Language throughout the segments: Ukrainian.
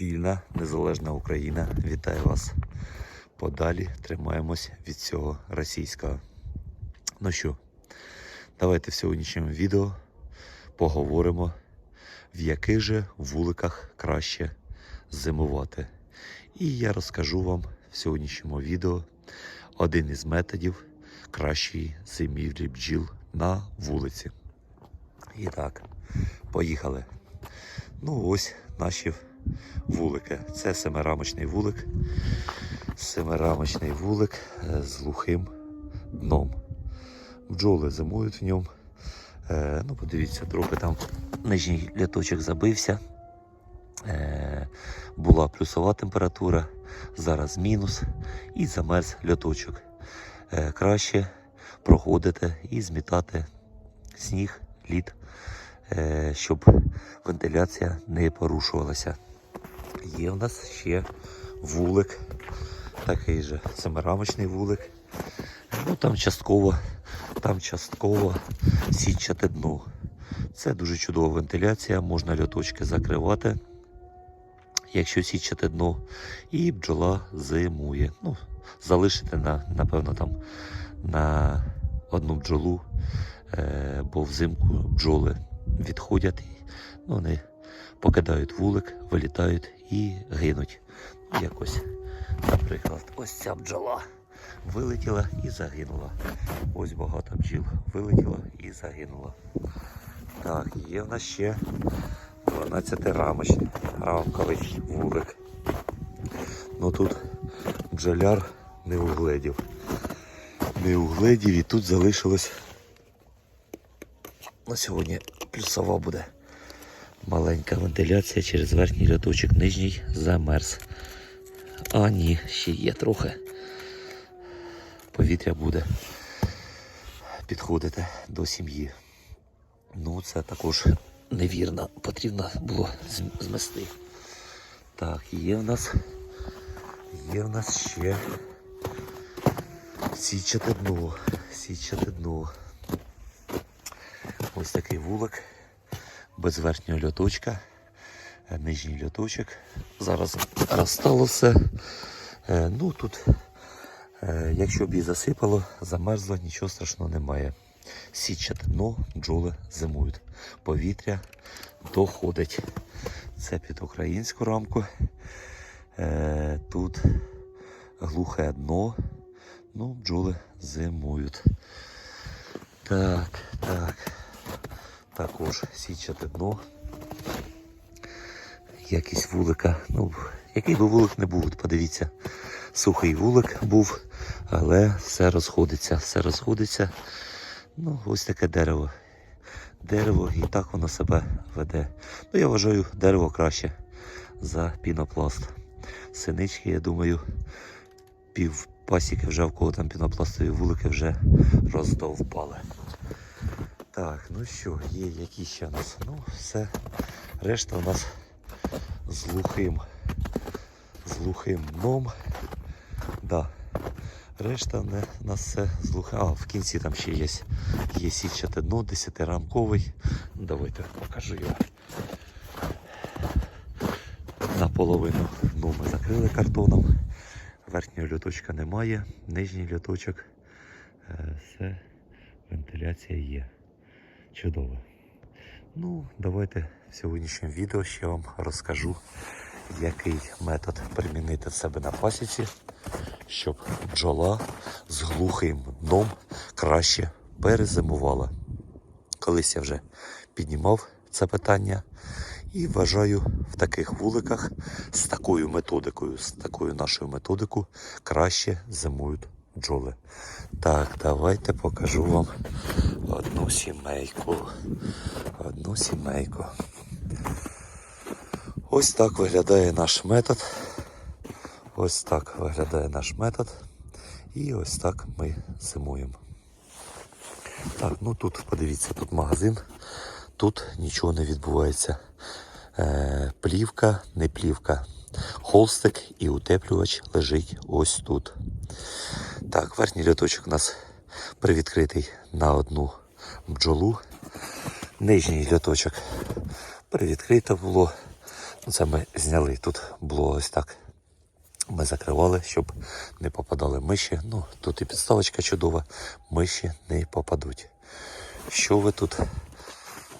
Вільна, незалежна Україна. Вітаю вас. Подалі тримаємось від цього російського. Ну що, давайте в сьогоднішньому відео поговоримо, в яких же вуликах краще зимувати. І я розкажу вам в сьогоднішньому відео один із методів кращої зимівлі бджіл на вулиці. І так, поїхали. Ну ось наші вулики. Це семирамочний вулик. Семирамочний вулик е, з глухим дном. Бджоли зимують в ньому. Е, ну, подивіться, трохи там нижній ляточок забився. Е, була плюсова температура, зараз мінус і замерз льоточок. Краще проходити і змітати сніг, лід, щоб вентиляція не порушувалася. Є в нас ще вулик, такий же семирамочний вулик. Ну там частково, там частково січати дно. Це дуже чудова вентиляція, можна льоточки закривати, якщо січати дно, і бджола зимує. Ну, залишити на, напевно, там на одну бджолу, е, бо взимку бджоли відходять, ну, вони покидають вулик, вилітають і гинуть. Ну, Якось, наприклад, ось ця бджола вилетіла і загинула. Ось багато бджіл вилетіла і загинула. Так, є в нас ще 12-рамочний рамковий вулик. Ну тут бджоляр не угледів. Не угледів і тут залишилось. На сьогодні плюсова буде. Маленька вентиляція через верхній рядочок, нижній замерз. А ні, ще є трохи. Повітря буде підходити до сім'ї. Ну, це також невірно. Потрібно було зм- змести. Так, є в нас. Є в нас ще січате дно. Січате дно. Ось такий вулик без верхнього льоточка. Е, Нижній льоточок. Зараз розстало все. Е, Ну тут, е, якщо б її засипало, замерзло, нічого страшного немає. Січате дно, бджоли зимують. Повітря доходить. Це під українську рамку. Тут глухе дно. Ну, бджоли зимують. Так, так. Також січате дно. Якість вулика. Ну, який би вулик не був, подивіться. Сухий вулик був, але все розходиться, все розходиться. Ну, ось таке дерево. Дерево і так воно себе веде. Ну, я вважаю, дерево краще за пінопласт. Синички, я думаю, пів пасіки вже в кого там пінопластові вулики вже роздовбали. Так, ну що, є які ще у нас? Ну, все. Решта у нас з глухим, з глухим дном. Да. Решта у нас все з глухим. А, в кінці там ще є. Є січате дно, 10-рамковий. Ну, давайте покажу його. Наполовину дно ми закрили картоном. Верхнього льоточка немає, нижній льоточок. Е, Все, вентиляція є. Чудово. Ну, давайте в сьогоднішньому відео ще вам розкажу, який метод примінити в себе на пасіці, щоб бджола з глухим дном краще перезимувала. Колись я вже піднімав це питання і вважаю, в таких вуликах з такою методикою, з такою нашою методикою краще зимують бджоли. Так, давайте покажу вам одну сімейку. Одну сімейку. Ось так виглядає наш метод. Ось так виглядає наш метод. І ось так ми зимуємо. Так, ну тут подивіться, тут магазин. Тут нічого не відбувається. Е, плівка, не плівка. Холстик і утеплювач лежить ось тут. Так, верхній льоточок у нас привідкритий на одну бджолу. Нижній льоточок привідкрито було. Це ми зняли. Тут було ось так. Ми закривали, щоб не попадали миші. Ну, тут і підставочка чудова, миші не попадуть. Що ви тут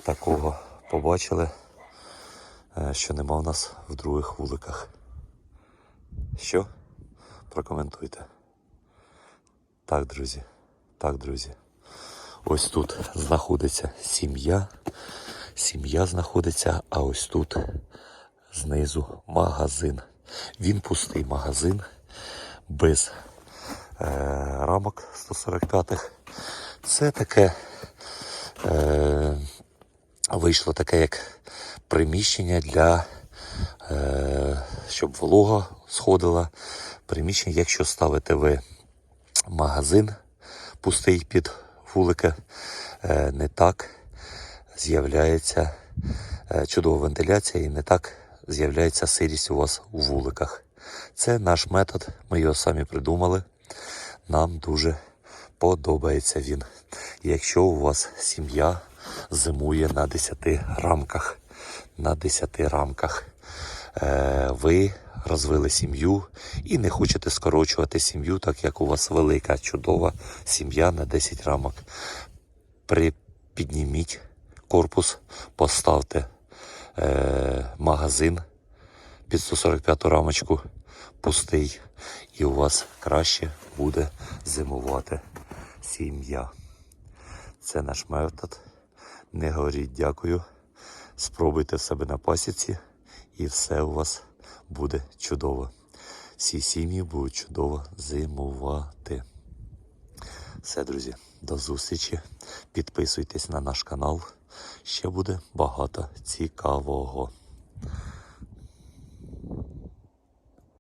такого побачили, е, що нема в нас в других вуликах? Що? Прокоментуйте. Так, друзі. Так, друзі. Ось тут знаходиться сім'я. Сім'я знаходиться, а ось тут знизу магазин. Він пустий магазин без е, рамок 145-х. Це таке е, вийшло таке як приміщення для, е, щоб волога сходила. Приміщення, якщо ставите ви магазин пустий під вулика, е, не так з'являється е, чудова вентиляція і не так з'являється сирість у вас у вуликах. Це наш метод, ми його самі придумали. Нам дуже подобається він. Якщо у вас сім'я зимує на 10 рамках, на 10 рамках, ви розвили сім'ю і не хочете скорочувати сім'ю, так як у вас велика, чудова сім'я на 10 рамок. Припідніміть корпус, поставте е, магазин під 145 рамочку пустий, і у вас краще буде зимувати сім'я. Це наш метод. Не говоріть дякую. Спробуйте себе на пасіці, і все у вас буде чудово. Всі сім'ї будуть чудово зимувати. Все, друзі, до зустрічі. Підписуйтесь на наш канал. Ще буде багато цікавого.